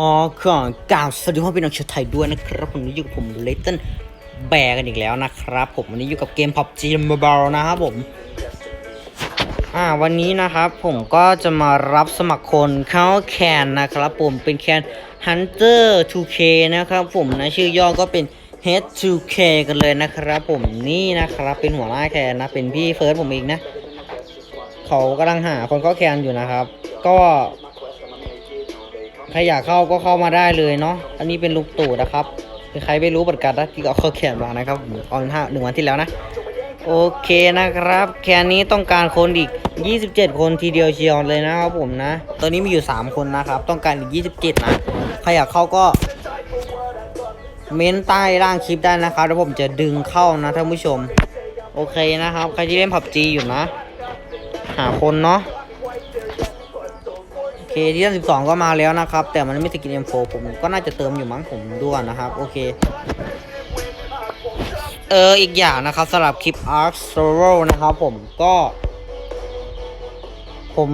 อ๋อขอกล่าวสวัสดีพ่อพี่น้องชาวไทยด้วยนะครับผมนี้อยู่กับผมเลตันแบกันอีกแล้วนะครับ ผมวันนี้อยู่กับเกม PUBG Mobile นะครับผม อ่าวันนี้นะครับผมก็จะมารับสมัครคนเข้าแคนนะครับผมเป็นแคน Hunter 2K นะครับผมนะชื่อย่อก็เป็น H2K กันเลยนะครับผมนี่นะครับเป็นหัวหน้าแคนนะเป็นพี่เฟิร์สผมเองนะ เขากำลังหาคนเข้าแคนอยู่นะครับ ก็ ใครอยากเข้าก็เข้ามาได้เลยเนาะอันนี้เป็นลูกตู่นะครับใครไม่รู้ประกาศนะที่เอาเข้าแคนมานะครับออนห้าหนึ่งวันที่แล้วนะ โอเคนะครับ แคนนี้ต้องการคนอีก 27 คนทีเดียวเชียวเลยนะครับผมนะ ตอนนี้มีอยู่ 3 คนนะครับ ต้องการอีก 27 นะ ใครอยากเข้าก็ เม้นใต้ล่างคลิปได้นะครับแล้วผมจะดึงเข้านะท่านผู้ชม โอเคนะครับ ใครที่เล่นผับจีอยู่นะ หาคนเนาะ โอเคที่สิบสองก็มาแล้วนะครับ แต่มันไม่สกิน M4 ผมก็น่าจะเติมอยู่มั้งผมดูก่อนะครับ โอเคเอออีกอย่างนะครับสำหรับคลิป Ark Solo นะครับผมก็ ผม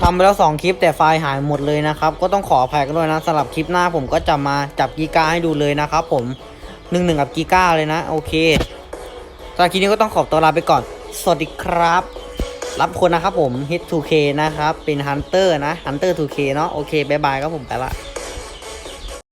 ทำไปแล้ว 2 คลิปแต่ไฟล์หายหมดเลยนะครับ ก็ต้องขออภัยกันด้วยนะสำหรับคลิปหน้าผมก็จะมาจับกีกาให้ดูเลยนะครับผมหนึ่งหนึ่งกับกีกาเลยนะ โอเคสำหรับคลิปนี้ก็ต้องขอตัวลาไปก่อน สวัสดีครับ รับคนนะครับผม H2K นะครับ เป็น Hunter นะ Hunter 2K เนาะโอเคบายบายครับผมไปละ